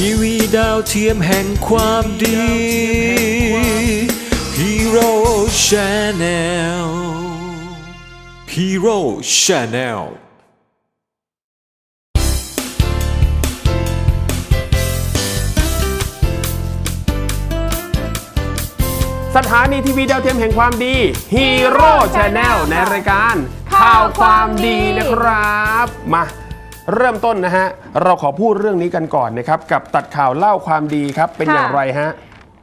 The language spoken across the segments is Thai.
ทีวีดาวเทียมแห่งความดี Hero Channel Hero Channel สถานีทีวีดาวเทียมแห่งความดีฮีโร่ชาแนลในรายการข่าวความดีนะครับ มา เริ่มต้นนะฮะ เราขอพูดเรื่องนี้กันก่อนนะครับ กับตัดข่าวเล่าความดีครับ เป็นค่ะอย่างไรฮะ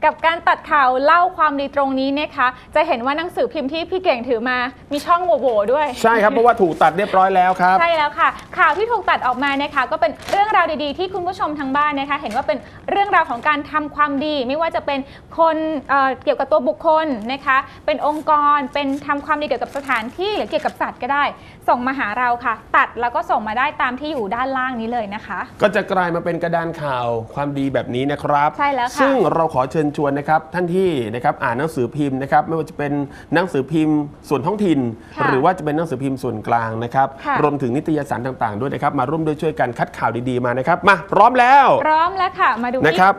กับการตัดข่าวเล่าความดีตรงนี้นะคะ จะเห็นว่าหนังสือพิมพ์ที่พี่เก่งถือมามีช่องโหว่ๆด้วย ใช่ครับ เพราะว่าถูกตัดเรียบร้อยแล้วครับ ใช่แล้วค่ะ ข่าวที่ถูกตัดออกมานะคะ ก็เป็นเรื่องราวดีๆ ที่คุณผู้ชมทางบ้านนะคะ เห็นว่าเป็นเรื่องราวของการทำความดี ไม่ว่าจะเป็นคนเอ่อเกี่ยวกับตัวบุคคลนะคะ เป็นองค์กรเป็นทำความดีเกี่ยวกับสถานที่หรือเกี่ยวกับสัตว์ก็ได้ ส่งมาหาเราค่ะ ตัดแล้วก็ส่งมาได้ตามที่อยู่ด้านล่างนี้เลยนะคะ ก็จะกลายมาเป็นกระดานข่าวความดีแบบนี้นะครับ ใช่แล้วค่ะ ซึ่งเราขอเชิญชวนนะครับท่านที่นะครับอ่านหนังสือพิมพ์นะครับไม่ว่าจะเป็นหนังสือพิมพ์ส่วนท้องถิ่น ค่ะหรือว่าจะเป็นหนังสือพิมพ์ส่วนกลางนะครับค่ะ รวมถึงนิตยสารต่างๆด้วยนะครับ มาร่วมด้วยช่วยกันคัดข่าวดีๆมานะครับมาพร้อมแล้ว พร้อมแล้วค่ะ มาดูที่นะครับ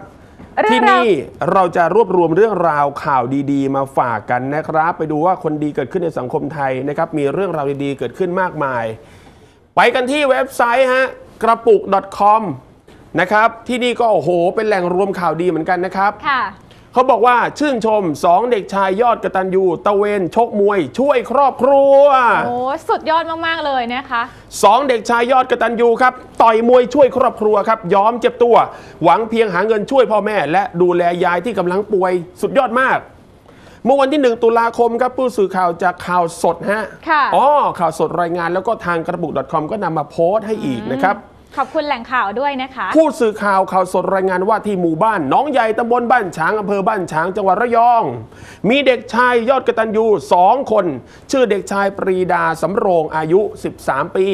เรื่ที่องราว นี่เราจะรวบรวมเรื่องราวข่าวดีๆ มาฝากกันนะครับ ไปดูว่าคนดีเกิดขึ้นในสังคมไทยนะครับ มีเรื่องราวดีๆ เกิดขึ้นมากมาย ไปกันที่เว็บไซต์ฮะกระปุก .com นะครับ ที่นี่ก็โอ้โห เป็นแหล่งรวมข่าวดีเหมือนกันนะครับ ค่ะ เขาบอกว่าชื่นชม2เด็กชายยอดกระตันยูตะเวนชกมวย ช่วยครอบครัว โอ้สุดยอดมากๆเลยนะคะสองเด็กชายยอดกระตันยูครับต่อยมวยช่วยครอบครัวครับยอมเจ็บตัว หวังเพียงหาเงินช่วยพ่อแม่ และดูแลยายที่กำลังป่วยสุดยอดมากเมื่อวันที่ 1 ตุลาคมครับผู้สื่อข่าวจากข่าวสดฮะค่ะอ๋อ ข่าวสดรายงานแล้วก็ทางกระปุก .com ก็นำมาโพสต์ให้อีกนะครับ ขอบคุณแหล่งข่าวด้วยนะคะ ผู้สื่อข่าวข่าวสดรายงานว่าที่หมู่บ้านหน้องใหญ่ตำบลบ้านฉางอำเภอบ้านฉางจังหวัดระยอง มีเด็กชายยอดกระตันยูสองคน ชื่อเด็กชายปรีดาสำโรงอายุ 13 ปี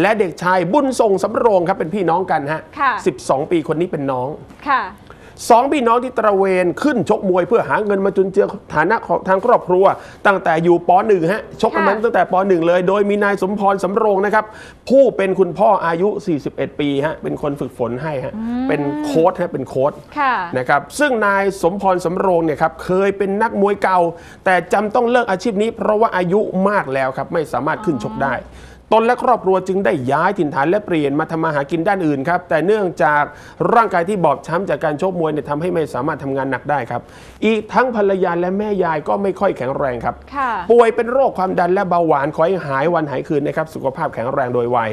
และเด็กชายบุญทรงสำโรงครับเป็นพี่น้องกันฮะค่ะ12 ปีคนนี้เป็นน้องค่ะ สองพี่น้องที่ตระเวนขึ้นชกมวยเพื่อหาเงินมาจุนเจือฐานะของทางครอบครัว ตั้งแต่อยู่ป .1 ฮะชกกันมาค่ะตั้งแต่ป .1 เลย โดยมีนายสมพรสำโรงนะครับ ผู้เป็นคุณพ่ออายุ 41 ปีฮะเป็นคนฝึกฝนให้ฮะเป็นโค้ชฮะเป็นโค้ชค่ะนะครับซึ่งนายสมพรสำโรงเนี่ยครับเคยเป็นนักมวยเก่า แต่จำต้องเลิกอาชีพนี้ เพราะว่าอายุมากแล้วครับไม่สามารถขึ้นชกได้ ตนและครอบครัวจึงได้ย้ายถิ่นฐานและเปลี่ยนมาทำมาหากินด้านอื่นครับ แต่เนื่องจากร่างกายที่บอบช้ำจากการชกมวยเนี่ยทำให้ไม่สามารถทำงานหนักได้ครับ อีกทั้งภรรยาและแม่ยายก็ไม่ค่อยแข็งแรงครับค่ะป่วยเป็นโรคความดันและเบาหวานขอให้หายวันหายคืนนะครับ สุขภาพแข็งแรงโดยวัย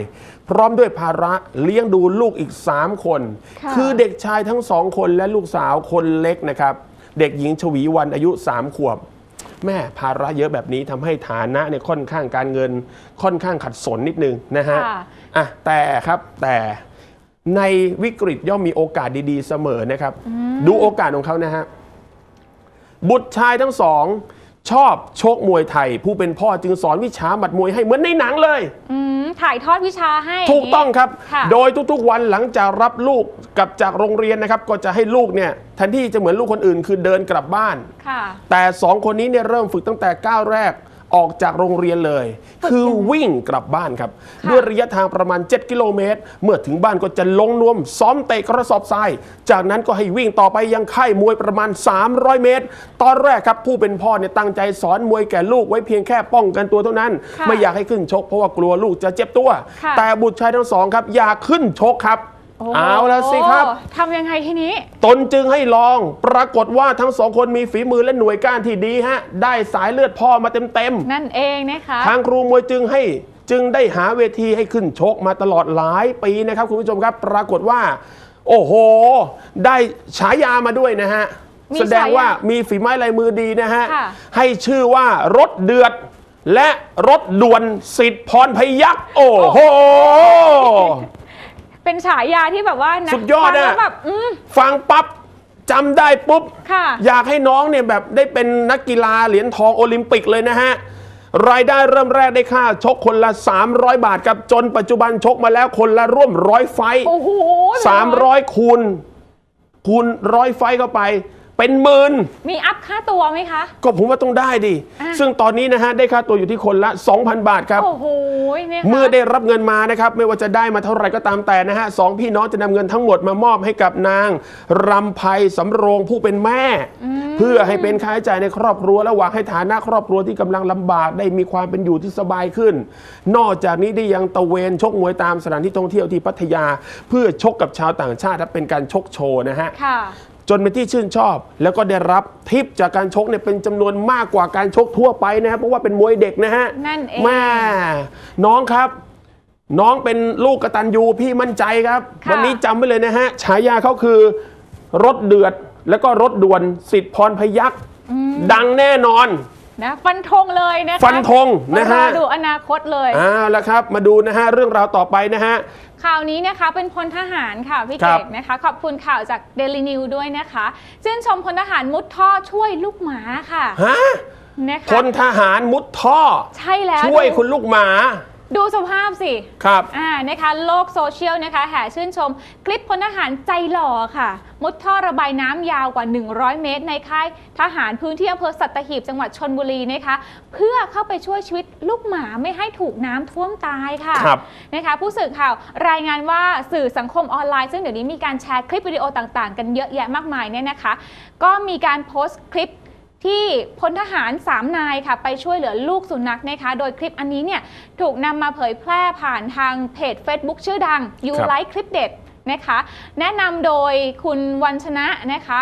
พร้อมด้วยภาระเลี้ยงดูลูกอีก 3 คนค่ะคือเด็กชายทั้งสองคนและลูกสาวคนเล็กนะครับ เด็กหญิงชวีวันอายุ 3 ขวบ แม่ภาระเยอะแบบนี้ทำให้ฐานะเนี่ยค่อนข้างการเงินค่อนข้างขัดสนนิดนึงนะฮะค่ะอะแต่ครับแต่ในวิกฤตย่อมมีโอกาสดีๆเสมอนะครับ ดูโอกาสของเขานะฮะบุตรชายทั้งสอง ชอบชกมวยไทย ผู้เป็นพ่อจึงสอนวิชาหมัดมวยให้เหมือนในหนังเลย อืมถ่ายทอดวิชาให้ถูกต้องครับ ค่ะ โดยทุกๆวันหลังจากรับลูกกลับจากโรงเรียนนะครับ ก็จะให้ลูกเนี่ยแทนที่จะเหมือนลูกคนอื่นคือเดินกลับบ้าน ค่ะ แต่สองคนนี้เนี่ยเริ่มฝึกตั้งแต่ก้าวแรก ออกจากโรงเรียนเลย คือวิ่งกลับบ้านครับค่ะด้วยระยะทางประมาณ 7 กิโลเมตร เมื่อถึงบ้านก็จะลงนวม ซ้อมเตะกระสอบทราย จากนั้นก็ให้วิ่งต่อไปยังค่ายมวยประมาณ 300 เมตร ตอนแรกครับผู้เป็นพ่อเนี่ยตั้งใจสอนมวยแก่ลูกไว้เพียงแค่ป้องกันตัวเท่านั้นค่ะไม่อยากให้ขึ้นชกเพราะว่ากลัวลูกจะเจ็บตัวค่ะแต่บุตรชายทั้งสองครับอยากขึ้นชกครับโเอาแล้วสิครับทำยังไงทีนี้ ตนจึงให้ลอง ปรากฏว่าทั้งสองคนมีฝีมือและหน่วยก้านที่ดีฮะ ได้สายเลือดพ่อมาเต็มนั่นเองนะคะๆทางครูมวยจึงให้จึงได้หาเวทีให้ขึ้นชกมาตลอดหลายปีนะครับคุณผู้ชมครับ ปรากฏว่า โอ้โห ได้ฉายามาด้วยนะฮะมีแสดงว่าฉายามีฝีไม้ลายมือดีนะฮะค่ะให้ชื่อว่ารถเดือดและรถด่วนสิทธิ์พรพยักษ์โอ้โห เป็นฉายาที่แบบว่านะสุดยอดฟังแล้วอะ แบบอืม ฟังปั๊บจำได้ปุ๊บ ค่ะ อยากให้น้องเนี่ยแบบได้เป็นนักกีฬาเหรียญทองโอลิมปิกเลยนะฮะ รายได้เริ่มแรกได้ค่า ชกคนละ 300 บาทครับจนปัจจุบันชกมาแล้วคนละร่วมร้อยไฟต์ โอ้โห300คูณคูณร้อยไฟต์เข้าไป เป็นหมื่นมีอัพค่าตัวไหมคะ ก็ผมว่าต้องได้ดิ อะ ซึ่งตอนนี้นะฮะได้ค่าตัวอยู่ที่คนละ 2,000 บาทครับ โอ้โหเนี่ยค่ะ เมื่อได้รับเงินมานะครับ ไม่ว่าจะได้มาเท่าไหร่ก็ตามแต่นะฮะสองพี่น้องจะนำเงินทั้งหมดมามอบให้กับนางรำไพสำโรงผู้เป็นแม่ เพื่อให้เป็นค่าใช้จ่ายในครอบครัวและหวังให้ฐานะครอบครัวที่กำลังลำบากได้มีความเป็นอยู่ที่สบายขึ้น นอกจากนี้ได้ยังตะเวนชกมวยตามสถานที่ท่องเที่ยวที่พัทยา เพื่อชกกับชาวต่างชาติและเป็นการชกโชว์นะฮะ ค่ะ จนเป็นที่ชื่นชอบ แล้วก็ได้รับทิปจากการชกเนี่ยเป็นจำนวนมากกว่าการชกทั่วไปนะครับเพราะว่าเป็นมวยเด็กนะฮะนั่นเองแม่น้องครับ น้องเป็นลูกกตัญญูพี่มั่นใจครับค่ะวันี้จำไว้เลยนะฮะฉายาเขาคือ รถเดือดแล้วก็รถด่วนสิทธิพรพยักษ์ดังแน่นอน นะฟันธงเลยนะคะฟันธงนะฮะมารอดูอนาคตเลยเอ้าวแล้วครับ มาดูนะฮะเรื่องราวต่อไปนะฮะข่าวนี้นะคะเป็นพลทหารค่ะพี่ครัเกบกนะคะ ขอบคุณข่าวจากเดลินิวด้วยนะคะชื่นชมพลทหารมุดท่อช่วยลูกหมาค่ะฮะนะคะพลทหารมุดท่อ ใช่แล้วช่วยดูคุณลูกหมา ดูสภาพสิครับอ่านะคะโลกโซเชียลนะคะแห่ชื่นชม คลิปพลทหารใจหล่อค่ะ มุดท่อระบายน้ำยาวกว่า 100 เมตร ในค่ายทหารพื้นที่อำเภอสัตหีบจังหวัดชนบุรีนะคะ เพื่อเข้าไปช่วยชีวิตลูกหมาไม่ให้ถูกน้ำท่วมตายค่ะครับนะคะ ผู้สื่อข่าวรายงานว่าสื่อสังคมออนไลน์ซึ่งเดี๋ยวนี้มีการแชร์คลิปวิดีโอต่างๆ กันเยอะแยะมากมายเนี่ยนะคะ ก็มีการโพสต์คลิป ที่พลทหาร 3 นายค่ะไปช่วยเหลือลูกสุนัขนะคะโดยคลิปอันนี้เนี่ยถูกนำมาเผยแพร่ผ่านทางเพจ Facebook ชื่อดัง You ครับ Like คลิปเด็ดนะคะแนะนำโดยคุณวันชนะนะคะ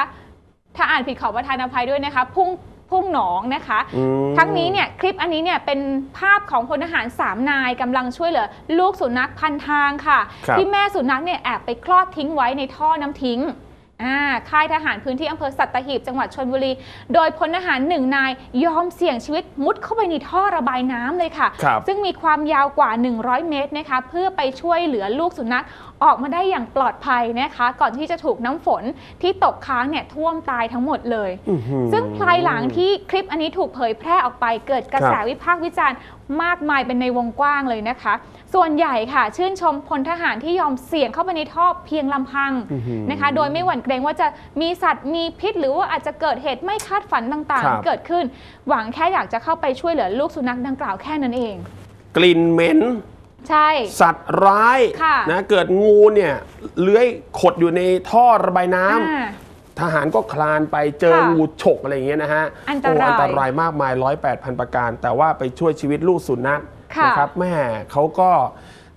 ถ้าอ่านผิดขอประทานอภัยด้วยนะคะพุ่งพุ่งหนองนะคะอืมทั้งนี้เนี่ยคลิปอันนี้เนี่ยเป็นภาพของพลทหาร 3 นายกำลังช่วยเหลือลูกสุนัขพันทางค่ะครับที่แม่สุนัขเนี่ยแอบไปคลอดทิ้งไว้ในท่อน้ำทิ้งอ่า ค่ายทหารพื้นที่อำเภอสัตหีบจังหวัดชนบุรี โดยพลทหารหนึ่งนายยอมเสี่ยงชีวิตมุดเข้าไปในท่อระบายน้ำเลยค่ะครับซึ่งมีความยาวกว่า 100 เมตรนะคะเพื่อไปช่วยเหลือลูกสุนัข ออกมาได้อย่างปลอดภัยนะคะ ก่อนที่จะถูกน้ำฝนที่ตกค้างเนี่ยท่วมตายทั้งหมดเลยอื้อหือซึ่งภายหลังที่คลิปอันนี้ถูกเผยแพร่ออกไปเกิดกระแสครับวิพากษ์วิจารณ์มากมายเป็นในวงกว้างเลยนะคะ ส่วนใหญ่ค่ะ ชื่นชมพลทหารที่ยอมเสี่ยงเข้าไปในท่อเพียงลำพังนะคะ โดยไม่หวั่นเกรงว่าจะมีสัตว์มีพิษ หรือว่าอาจจะเกิดเหตุไม่คาดฝันต่างครับๆเกิดขึ้น หวังแค่อยากจะเข้าไปช่วยเหลือลูกสุนัขดังกล่าวแค่นั้นเอง กลิ่นเหม็น ใช่ สัตว์ร้ายค่ะนะเกิดงูเนี่ยเลื้อยขดอยู่ในท่อระบายน้ำอ่าทหารก็คลานไปเจอค่ะงูฉกอะไรอย่างเงี้ยนะฮะอันตโอ้รายอันตรายมากมายร้อยแปดพันประการ แต่ว่าไปช่วยชีวิตลูกสุนัขค่ะนะครับแม่เขาก็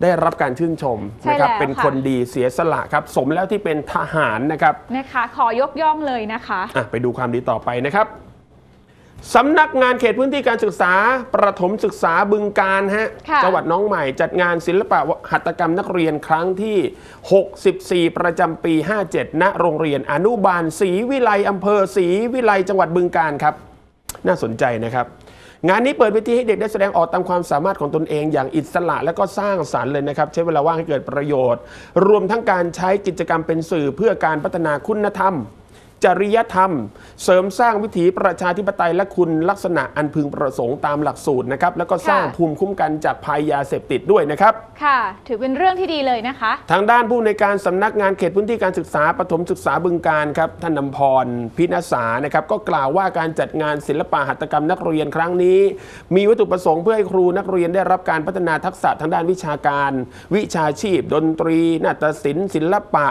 ได้รับการชื่นชมใช่นะครับแล้วเป็นค่ะ คนดีเสียสละครับ สมแล้วที่เป็นทหารนะครับนะคะ ขอยกย่องเลยนะคะ อะไปดูความดีต่อไปนะครับ สำนักงานเขตพื้นที่การศึกษา ประถมศึกษาบึงการฮะค่ะจังหวัดน้องใหม่จัดงานศิลปะหัตถกรรมนักเรียนครั้งที่ 64 ประจำปี 57 ณ โรงเรียนอนุบาลศรีวิไลอำเภอศรีวิไลจังหวัดบึงการครับ น่าสนใจนะครับ งานนี้เปิดเวทีให้เด็กได้แสดงออกตามความสามารถของตนเองอย่างอิสระและก็สร้างสารรค์เลยนะครับ ใช้เวลาว่างให้เกิดประโยชน์ รวมทั้งการใช้กิจกรรมเป็นสื่อเพื่อการพัฒนาคุณธรรม จริยธรรม เสริมสร้างวิถีประชาธิปไตยและคุณลักษณะอันพึงประสงค์ตามหลักสูตรนะครับแล้วก็สร้างค่ะภูมิคุ้มกันจากภัยยาเสพติดด้วยนะครับ ค่ะ ถือเป็นเรื่องที่ดีเลยนะคะ ทางด้านผู้ในวยการสำนักงานเขตพื้นที่การศึกษาปฐมศึกษาบึงการครับท่านนำพรพินาสานะครับก็กล่าวว่าการจัดงานศิลปะหัตถกรรมนักเรียนครั้งนี้ มีวัตถุประสงค์เพื่อให้ครูนักเรียนได้รับการพัฒนาทักษะทางด้านวิชาการ วิชาชีพ ดนตรีนาฏศิลป์ศิลปะ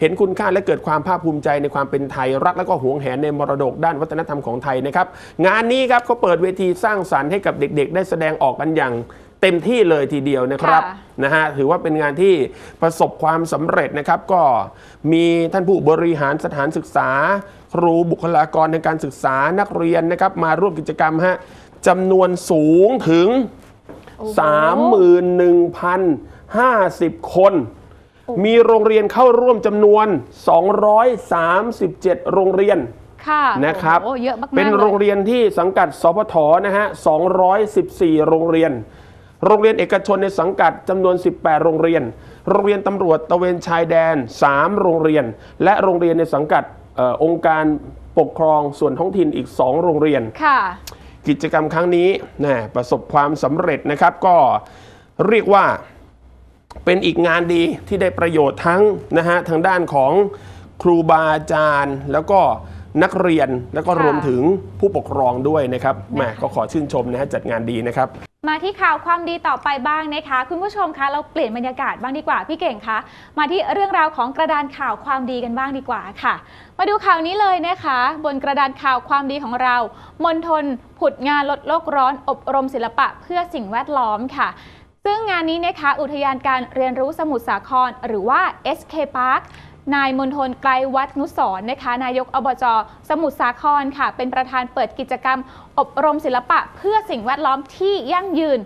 เห็นคุณค่าและเกิดความภาคภูมิใจในความเป็นไทยรักและก็หวงแหนในมรดกด้านวัฒนธรรมของไทยนะครับงานนี้ครับเขาเปิดเวทีสร้างสรรค์ให้กับเด็กๆ ได้แสดงออกกันอย่างเต็มที่เลยทีเดียวนะครับค่ะนะฮะถือว่าเป็นงานที่ประสบความสำเร็จนะครับ ก็มีท่านผู้บริหารสถานศึกษา ครูบุคลากรทางการศึกษานักเรียนนะครับ มาร่วมกิจกรรมฮะจำนวนสูงถึงโอ้โห31,050 คน มีโรงเรียนเข้าร่วมจำนวน 237 โรงเรียนค่ะนะครับโอ้โหเยอะมากๆเป็นโรงลยเรียนที่สังกัดสพทนะฮะ 214 โรงเรียน โรงเรียนเอกชนในสังกัดจำนวน 18 โรงเรียน โรงเรียนตำรวจตระเวนชายแดน 3 โรงเรียน และโรงเรียนในสังกัดเออองค์การปกครองส่วนท้องถิ่นอีก 2 โรงเรียนค่ะ กิจกรรมครั้งนี้นะประสบความสำเร็จนะครับก็เรียกว่า เป็นอีกงานดีที่ได้ประโยชน์ทั้งนะฮะทางด้านของครูบาอาจารย์ แล้วก็นักเรียนแล้วก็ค่ะรวมถึงผู้ปกครองด้วยนะครับแหมก็ขอชื่นชมนะฮะจัดงานดีนะครับ มาที่ข่าวความดีต่อไปบ้างนะคะ คุณผู้ชมคะเราเปลี่ยนบรรยากาศบ้างดีกว่าพี่เก่งคะมาที่เรื่องราวของกระดานข่าวความดีกันบ้างดีกว่าค่ะ มาดูข่าวนี้เลยนะคะ บนกระดานข่าวความดีของเรามณฑลผุดงานลดโลกร้อน อบรมศิลปะเพื่อสิ่งแวดล้อมค่ะ ซึ่งงานนี้นะคะอุทยานการเรียนรู้สมุทรสาครหรือว่า SK Park นายมณฑลไกลวัฒนุสรณ์นะคะ นายกอบจสมุทรสาครค่ะ เป็นประธานเปิดกิจกรรม อบรมศิลปะเพื่อสิ่งแวดล้อมที่ยั่งยืน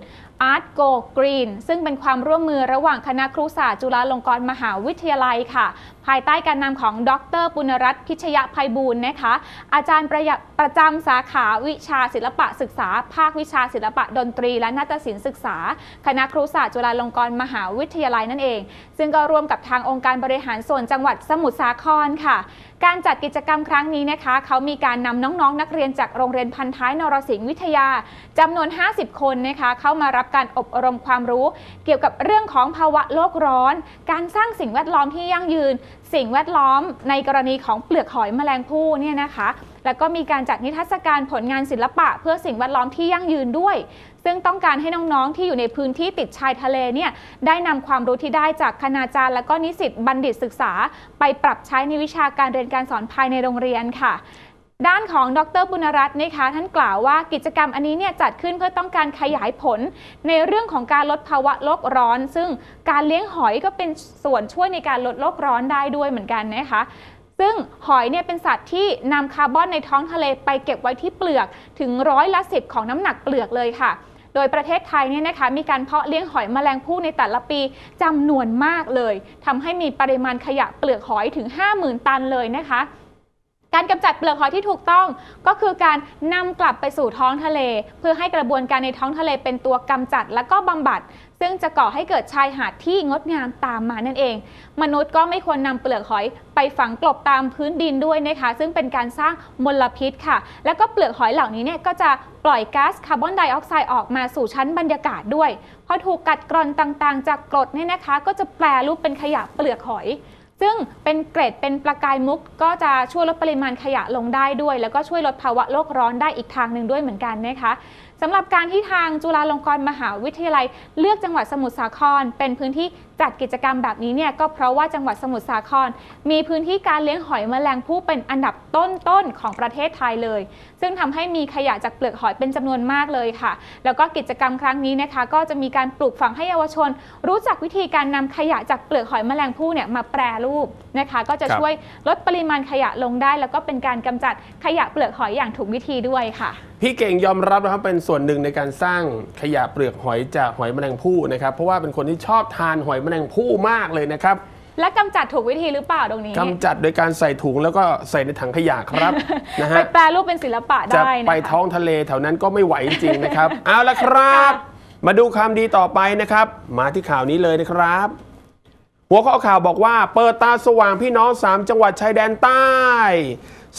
Art Go Green ซึ่งเป็นความร่วมมือระหว่างคณะครุศาสตร์จุฬาลงกรณ์มหาวิทยาลัยค่ะ ภายใต้การนำของดรปุณรัตน์พิชยภัยบูลย์นะคะ อาจารย์ประยะประจำสาขาวิชาศิลปะศึกษา ภาควิชาศิลปะดนตรี และนาฏศิลป์ศึกษา คณะครุศาสตร์จุฬาลงกรณ์มหาวิทยาลัยนั่นเอง ซึ่งก็ร่วมกับทางองค์การบริหารส่วนจังหวัดสมุทรสาครค่ะ การจัดกิจกรรมครั้งนี้นะคะ เขามีการนำน้องๆ นักเรียนจากโรงเรียนพันท้ายนรสิงห์วิทยาจำนวน 50 คนนะคะเข้ามารับการอบรมความรู้ เกี่ยวกับเรื่องของภาวะโลกร้อน การสร้างสิ่งแวดล้อมที่ยั่งยืน สิ่งแวดล้อมในกรณีของเปลือกหอยแมลงภู่เนี่ยนะคะ แล้วก็มีการจัดนิทรรศการผลงานศิลปะ เพื่อสิ่งแวดล้อมที่ยั่งยืนด้วย ซึ่งต้องการให้น้องๆที่อยู่ในพื้นที่ติดชายทะเลเนี่ยได้นำความรู้ที่ได้จากคณาจารย์ และก็นิสิตบัณฑิตศึกษา ไปปรับใช้ในวิชาการเรียนการสอนภายในโรงเรียนค่ะด้านของดรบุญรัตน์นะคะท่านกล่าวว่ากิจกรรมอันนี้เนี่ยจัดขึ้นเพื่อต้องการขยายผล ในเรื่องของการลดภาวะโลกร้อน ซึ่งการเลี้ยงหอยก็เป็นส่วนช่วยในการลดโลกร้อนได้ด้วยเหมือนกันนะคะ ซึ่งหอยเนี่ยเป็นสัตว์ที่นำคาร์บอนในท้องทะเลไปเก็บไว้ที่เปลือกถึงร้อยละสิบของน้ำหนักเปลือกเลยค่ะ โดยประเทศไทยเนี่ยนะคะมีการเพาะเลี้ยงหอยแมลงภู่ในแต่ละปีจำนวนมากเลยทำให้มีปริมาณขยะเปลือกหอยถึง 50,000 ตันเลยนะคะการกำจัดเปลือกหอยที่ถูกต้องก็คือการนำกลับไปสู่ท้องทะเล เพื่อให้กระบวนการในท้องทะเลเป็นตัวกำจัดและก็บำบัด ซึ่งจะก่อให้เกิดชายหาดที่งดงามตามมานั่นเอง มนุษย์ก็ไม่ควรนำเปลือกหอยไปฝังกลบตามพื้นดินด้วยนะคะ ซึ่งเป็นการสร้างมลพิษค่ะ แล้วก็เปลือกหอยเหล่านี้เนี่ยก็จะปล่อยก๊าซคาร์บอนไดออกไซด์ออกมาสู่ชั้นบรรยากาศด้วย พอถูกกัดกร่อนต่างๆ จากกรดเนี่ยนะคะ ก็จะแปรรูปเป็นขยะเปลือกหอยซึ่งเป็นเกรดเป็นประกายมุกก็จะช่วยลดปริมาณขยะลงได้ด้วย แล้วก็ช่วยลดภาวะโลกร้อนได้อีกทางหนึ่งด้วยเหมือนกันนะคะ สำหรับการที่ทางจุฬาลงกรณ์มหาวิทยาลัย เลือกจังหวัดสมุทรสาคร เป็นพื้นที่ จัดกิจกรรมแบบนี้เนี่ยก็เพราะว่าจังหวัดสมุทรสาคร มีพื้นที่การเลี้ยงหอยแมลงภู่เป็นอันดับต้นๆของประเทศไทยเลย ซึ่งทำให้มีขยะจากเปลือกหอยเป็นจำนวนมากเลยค่ะ แล้วก็กิจกรรมครั้งนี้นะคะ ก็จะมีการปลูกฝังให้เยาวชน รู้จักวิธีการนำขยะจากเปลือกหอยแมลงภู่เนี่ยมาแปรรูปนะคะ ก็จะช่วยลดปริมาณขยะลงได้ แล้วก็เป็นการกำจัดขยะเปลือกหอยอย่างถูกวิธีด้วยค่ะ พี่เก่งยอมรับนะครับเป็นส่วนหนึ่งในการสร้างขยะเปลือกหอยจากหอยแมลงภู่นะครับเพราะว่าเป็นคนที่ชอบทานหอยแมลงภู่มากเลยนะครับ และกำจัดถูกวิธีหรือเปล่าตรงนี้กำจัดโดยการใส่ถุงแล้วก็ใส่ในถังขยะครับนะไปฮะแปรรูปเป็นศิลปะจะได้นะคะไปท้องทะเลแถวนั้นก็ไม่ไหวจริงๆนะครับ เอาละครับ มาดูคำดีต่อไปนะครับ มาที่ข่าวนี้เลยนะครับ หัวข้อข่าวบอกว่า เปิดตาสว่างพี่น้อง 3 จังหวัดชายแดนใต้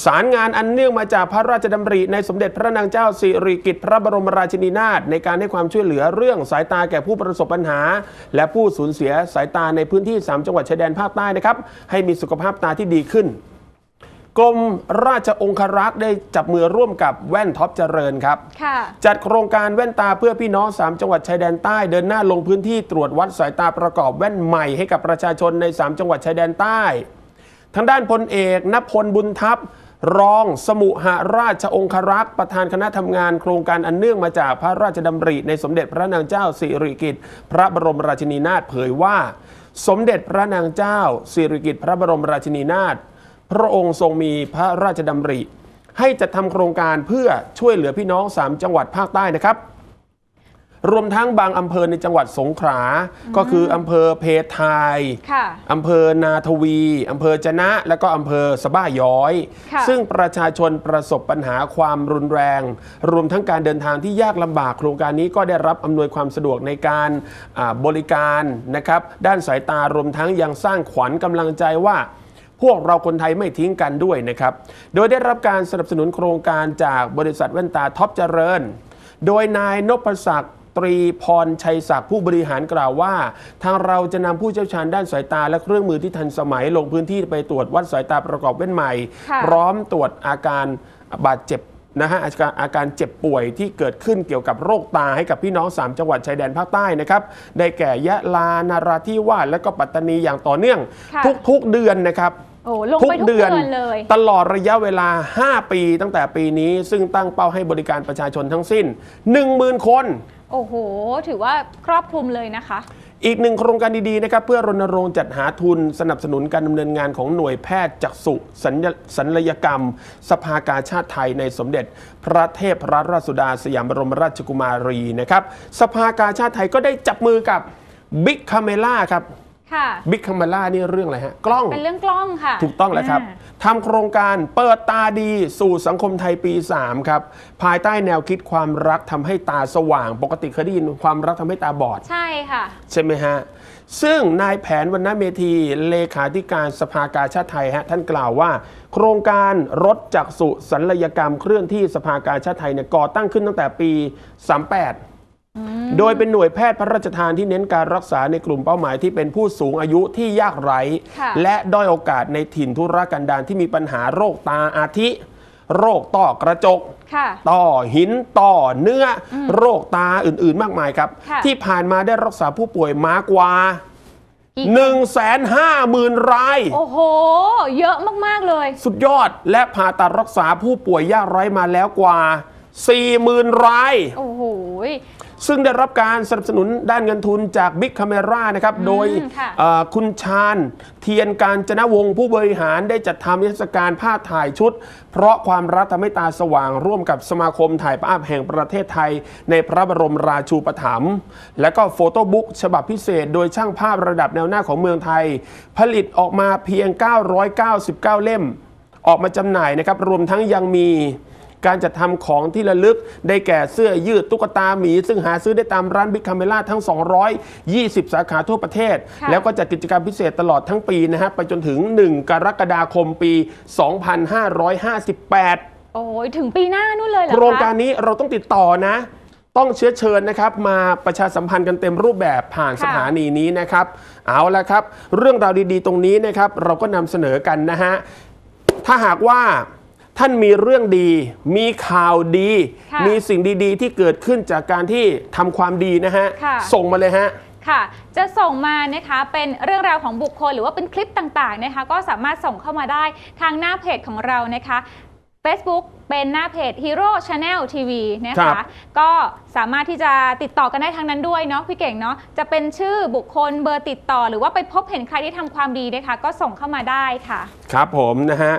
สารงานอันเนื่องมาจากพระราชดำริในสมเด็จพระนางเจ้าสิริกิติ์พระบรมราชินีนาถในการให้ความช่วยเหลือเรื่องสายตาแก่ผู้ประสบปัญหา และผู้สูญเสียสายตาในพื้นที่ 3 จังหวัดชายแดนภาคใต้นะครับให้มีสุขภาพตาที่ดีขึ้นกรมราชองครักษ์ได้จับมือร่วมกับแว่นท็อปเจริญครับค่ะจัดโครงการแว่นตาเพื่อพี่น้อง 3 จังหวัดชายแดนใต้เดินหน้าลงพื้นที่ตรวจวัดสายตาประกอบแว่นใหม่ให้กับประชาชนใน 3 จังหวัดชายแดนใต้ ทางด้านพลเอกนพลบุญทัพ รองสมุหราชองครักษ์ ประธานคณะทำงานโครงการอันเนื่องมาจากพระราชดำริ ในสมเด็จพระนางเจ้าสิริกิติ์พระบรมราชินีนาถเผยว่า สมเด็จพระนางเจ้าสิริกิติ์พระบรมราชินีนาถพระองค์ทรงมีพระราชดำริ ให้จัดทำโครงการเพื่อช่วยเหลือพี่น้อง 3 จังหวัดภาคใต้นะครับ รวมทั้งบางอำเภอในจังหวัดสงขลา ก็คืออำเภอเพทายค่ะอำเภอนาทวีอำเภอจะนะ และก็อำเภอสะบ้าย้อยค่ะซึ่งประชาชนประสบปัญหาความรุนแรง รวมทั้งการเดินทางที่ยากลำบากโครงการนี้ก็ได้รับอำนวยความสะดวกในการอ่าบริการนะครับด้านสายตารวมทั้งยังสร้างขวัญกำลังใจว่าพวกเราคนไทยไม่ทิ้งกันด้วยนะครับ โดยได้รับการสนับสนุนโครงการจากบริษัทแว่นตาท็อปเจริญ โดยนายนพศักดิ์ไตตรีพรชัยศักดิ์ผู้บริหารกล่าวว่า ทางเราจะนำผู้เชี่ยวชาญด้านสายตาและเครื่องมือที่ทันสมัยลงพื้นที่ไปตรวจวัดสายตาประกอบเว้นใหม่ค่ะพร้อมตรวจอาการบาดเจ็บนะฮะอาการอาการเจ็บป่วยที่เกิดขึ้นเกี่ยวกับโรคตาให้กับพี่น้อง 3 จังหวัดชายแดนภาคใต้นะครับ ได้แก่ยะลานาราธิวาสและก็ปัตตานีอย่างต่อเนื่องค่ะทุกๆเดือนนะครับโอ้ลงไปทุกเดือนเลย ตลอดระยะเวลา 5 ปีตั้งแต่ปีนี้ ซึ่งตั้งเป้าให้บริการประชาชนทั้งสิ้น 10,000 คน โอ้โห ถือว่าครอบคลุมเลยนะคะ อีกหนึ่งโครงการดีๆนะครับเพื่อรณรงค์จัดหาทุนสนับสนุนการดำเนินงานของหน่วยแพทย์จักษุสัญญสัญลยกรรม สภากาชาติไทยในสมเด็จ พระเทพรัตนราชสุดาสยามบรมราชกุมารีนะครับสภากาชาติไทยก็ได้จับมือกับบิ๊กคาเมล่าครับ ค่ะบิ๊กคาเมล่านี่เรื่องอะไรฮะ กล้อง เป็นเรื่องกล้องค่ะ ถูกต้องแล้วครับาทำโครงการเปิดตาดีสู่สังคมไทยปี 3 ครับ ภายใต้แนวคิดความรักทำให้ตาสว่าง ปกติเคยได้ยินความรักทำให้ตาบอด ใช่ค่ะ ใช่ไหมฮะ ซึ่งนายแผนวรรณเมธีเลขาธิการสภากาชาติไทยฮะท่านกล่าวว่า โครงการรถจักษุสัญลยกรรมเคลื่อนที่สภากาชาติไทยเนี่ยก่อตั้งขึ้นตั้งแต่ปี 38 โดยเป็นหน่วยแพทย์พระราชทานที่เน้นการรักษาในกลุ่มเป้าหมายที่เป็นผู้สูงอายุที่ยากไร้ ค่ะและด้อยโอกาสในถิ่นทุรกันดารที่มีปัญหาโรคตาอาทิ โรคต้อกระจก ค่ะต่อหินต่อเนื้ออโรคตาอื่นๆ มากมายครับ ค่ะ ที่ผ่านมาได้รักษาผู้ป่วยมากกว่ากี่1 5 0 0 0 0 ราย โอ้โห เยอะมาก ๆ เลย สุดยอดและผ่าตัดรักษาผู้ป่วยยากไร้มาแล้วกว่า 40,000 ราย โอ้โห ซึ่งได้รับการสนับสนุนด้านเงินทุนจาก Big Camera นะครับ โดยค่ะเอ่อคุณชาญเทียนการจนวงศ์ผู้บริหารได้จัดทำนิทรรศการภาพถ่ายชุด เพราะความรักทำให้ตาสว่างร่วมกับสมาคมถ่ายภาพแห่งประเทศไทย ในพระบรมราชูปถัมภ์และก็โฟโต้บุ๊กฉบับพิเศษ โดยช่างภาพระดับแนวหน้าของเมืองไทย ผลิตออกมาเพียง 999 เล่ม ออกมาจำหน่ายนะครับ รวมทั้งยังมี การจัดทำของที่ระลึก ได้แก่เสื้อยืดตุ๊กตาหมี ซึ่งหาซื้อได้ตามร้านบิ๊กคาเมล่าทั้ง 220 สาขาทั่วประเทศค่ะแล้วก็จัดกิจกรรมพิเศษตลอดทั้งปีนะฮะไปจนถึง 1 กรกฎาคมปี 2558โอ้ยถึงปีหน้านู่นเลยเหรอโคคะรงการนี้เราต้องติดต่อนะ ต้องเชื้อเชิญนะครับ มาประชาสัมพันธ์กันเต็มรูปแบบผ่านค่ะสถานีนี้นะครับ เอาละครับ เรื่องราวดีๆ ตรงนี้นะครับ เราก็นำเสนอกันนะฮะ ถ้าหากว่า ท่านมีเรื่องดี มีข่าวดี ค่ะ มีสิ่งดีๆ ที่เกิดขึ้นจากการที่ทำความดีนะฮะ ค่ะ ส่งมาเลยฮะ ค่ะ จะส่งมานะคะเป็นเรื่องราวของบุคคลหรือว่าเป็นคลิปต่างๆนะคะ ก็สามารถส่งเข้ามาได้ทางหน้าเพจของเรานะคะ Facebook เป็นหน้าเพจ Hero Channel TV นะครัคะบก็สามารถที่จะติดต่อกันได้ทางนั้นด้วยเนาะพี่เก่งเนาะจะเป็นชื่อบุคคลเบอร์ติดต่อ หรือว่าไปพบเห็นใครที่ทำความดีนะคะก็ส่งเข้ามาได้ค่ะ ครับผมนะฮะ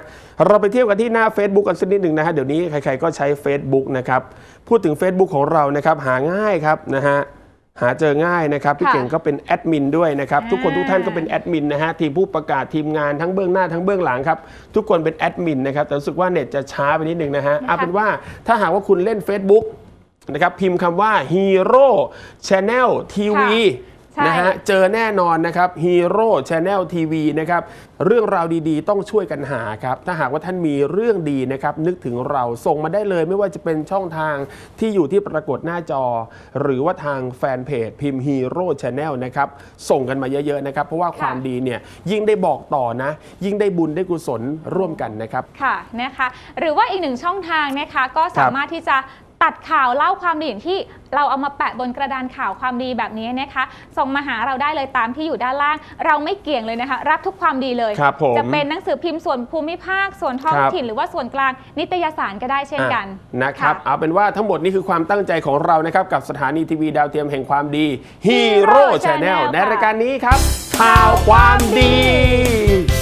เราไปเที่ยวกันที่หน้า Facebook กันสักนิดหนึ่งนะฮะเดี๋ยวนี้ใครๆก็ใช้ Facebook นะครับพูดถึง Facebook ของเรานะครับหาง่ายครับนะฮะ หาเจอง่ายนะครับพี่ค่ะเก่งก็เป็นแอดมินด้วยนะครับอ่าทุกคนทุกท่านก็เป็นแอดมินนะฮะทีมผู้ประกาศทีมงานทั้งเบื้องหน้าทั้งเบื้องหลังครับทุกคนเป็นแอดมินนะครับแต่รู้สึกว่าเน็ตจะช้าไปนิดนึงนะฮะเอาเป็นว่าถ้าหากว่าคุณเล่น Facebook นะครับพิมพ์คำว่า Hero Channel TV ใช่นะฮะเจอแน่นอนนะครับ Hero Channel TV นะครับเรื่องราวดีๆ ต้องช่วยกันหาครับ ถ้าหากว่าท่านมีเรื่องดีนะครับ นึกถึงเราส่งมาได้เลยไม่ว่าจะเป็นช่องทางที่อยู่ที่ปรากฏหน้าจอ หรือว่าทางแฟนเพจพิมพ์ Hero Channel นะครับ ส่งกันมาเยอะๆนะครับ เพราะว่าความดีเนี่ยยิ่งได้บอกต่อนะ ยิ่งได้บุญได้กุศลร่วมกันนะครับ ค่ะนะคะ หรือว่าอีกหนึ่งช่องทางนะคะก็สามารถที่จะ ตัดข่าวเล่าความดีอย่างที่เราเอามาแปะบนกระดานข่าวความดีแบบนี้นะคะส่งมาหาเราได้เลยตามที่อยู่ด้านล่าง เราไม่เกี่ยงเลยนะคะ รับทุกความดีเลยครับผมจะเป็นหนังสือพิมพ์ส่วนภูมิภาค ส่วนท้องครับถิ่นหรือว่าส่วนกลางนิตยสารก็ได้เช่นกันอะนะครับค่ะเอาเป็นว่าทั้งหมดนี้คือความตั้งใจของเรานะครับกับสถานีทีวีดาวเทียมแห่งความดี Hero Hero Channel Channel ในค่ะรายการนี้ครับข่าวความดี